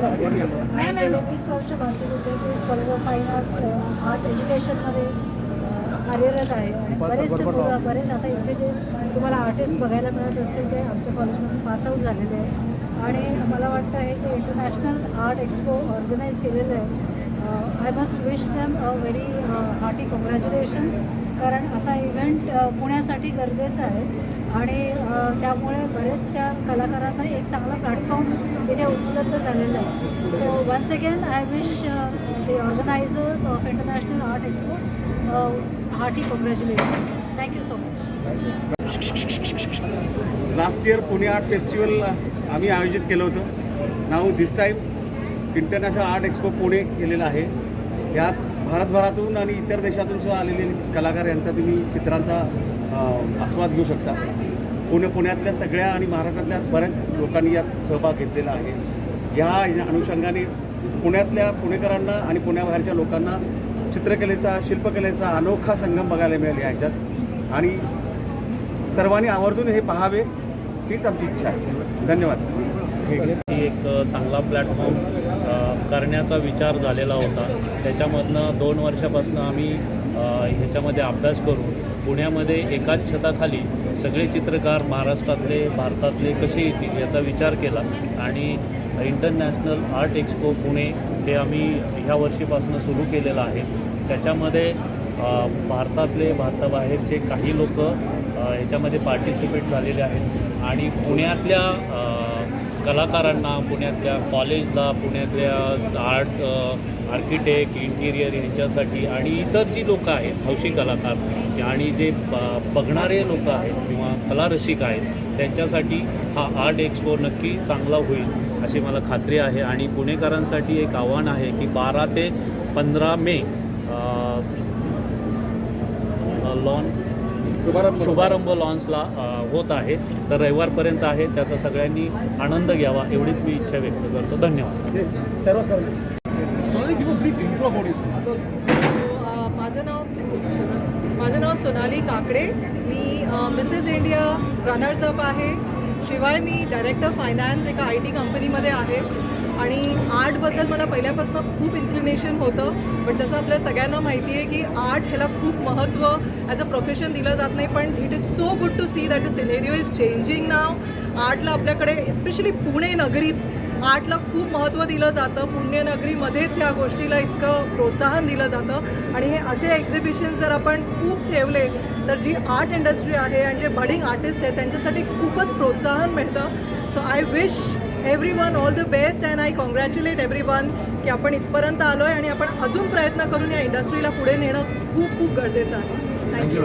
नाही नाही, वीस वर्ष भारतीय विद्यापीठ फाईन आर्ट एज्युकेशनमध्ये कार्यरत आहे. बरेच आता इथे जे तुम्हाला आर्टिस्ट बघायला मिळत असतील ते आमच्या कॉलेजमधून पासआउट झालेले आहे आणि मला वाटतं हे जे इंटरनॅशनल आर्ट एक्सपो ऑर्गनाईज केलेलं आहे I must wish them a very hearty congratulations कारण असा इव्हेंट पुण्यासाठी गरजेचा आहे. आणि त्यामुळे बऱ्याचशा कलाकारांना एक चांगला प्लॅटफॉर्म इथे उपलब्ध झालेला आहे. So once again I wish the organisers of international art expo hearty congratulation thank you so much last year Pune art festival आम्ही आयोजित केलं होतं. नाव this time international art expo Pune केलेलं आहे. यात भारतभरातून आणि इतर देशातून सुद्धा आलेले कलाकार यांचा तुम्ही चित्रांचा आस्वाद घेऊ शकता. पुणे पुण्यातल्या सगळ्या आणि महाराष्ट्रातल्या बऱ्याच लोकांनी यात सहभाग घेतलेला आहे. या अनुषंगाने पुण्यातल्या पुणेकरांना आणि पुण्याबाहेरच्या लोकांना चित्रकलेचा शिल्पकलेचा अनोखा संगम बघायला मिळेल याच्यात. आणि सर्वांनी आवर्जून हे पाहावे हीच आमची इच्छा आहे. धन्यवाद. ही एक चांगला प्लॅटफॉर्म करण्याचा विचार झालेला होता. त्याच्यामधनं दोन वर्षापासून आम्ही ह्याच्यामध्ये अभ्यास करून पुण्यामध्ये एकाच छताखाली सगळे चित्रकार महाराष्ट्रातले भारतातले कसे येतील याचा विचार केला. आणि इंटरनॅशनल आर्ट एक्सपो पुणे हे आम्ही ह्या वर्षीपासून सुरू केलेलं आहे. त्याच्यामध्ये भारतातले भारताबाहेरचे काही लोक ह्याच्यामध्ये पार्टिसिपेट झालेले आहेत. आणि पुण्यातल्या कलाकारांना पुण्यातल्या कॉलेजला पुण्यातल्या आर्ट आर्किटेक्ट इंटिरियर यांच्यासाठी आणि इतर जी लोकं आहेत हौशी कलाकार आणि जे बघणारे लोक आहेत किंवा कलारसिक आहेत त्यांच्यासाठी हा आर्ट एक्सपो नक्की चांगला होईल अशी मला खात्री आहे. आणि पुणेकरांसाठी एक आव्हान आहे की बारा ते पंधरा मे लॉन शुभारंभ. शुभारंभ लॉन्चला होत आहे. तर रविवारपर्यंत आहे. त्याचा सगळ्यांनी आनंद घ्यावा एवढीच मी इच्छा व्यक्त करतो. धन्यवाद. सर्व सर माझं नाव माझं नाव सोनाली काकडे. मी मिसेस इंडिया रनर्स अप आहे. शिवाय मी डायरेक्टर फायनान्स एका आय टी कंपनीमध्ये आहे. आणि आर्टबद्दल मला पहिल्यापासून खूप इन्क्लिनेशन होतं. पण जसं आपल्या सगळ्यांना माहिती आहे की आर्ट ह्याला खूप महत्त्व ॲज अ प्रोफेशन दिलं जात नाही पण it is so good to see that a scenario is changing नाव आर्टला आपल्याकडे एस्पेशली पुणे नगरीत आर्टला खूप महत्त्व दिलं जातं. पुण्यनगरीमध्येच या गोष्टीला इतकं प्रोत्साहन दिलं जातं. आणि हे असे एक्झिबिशन जर आपण खूप ठेवले तर जी आर्ट इंडस्ट्री आहे आणि जे बडिंग आर्टिस्ट आहेत त्यांच्यासाठी खूपच प्रोत्साहन मिळतं. So I wish everyone all the best and I congratulate everyone की आपण इथपर्यंत आलो आहे आणि आपण अजून प्रयत्न करून या इंडस्ट्रीला पुढे नेणं खूप खूप गरजेचं आहे. थँक्यू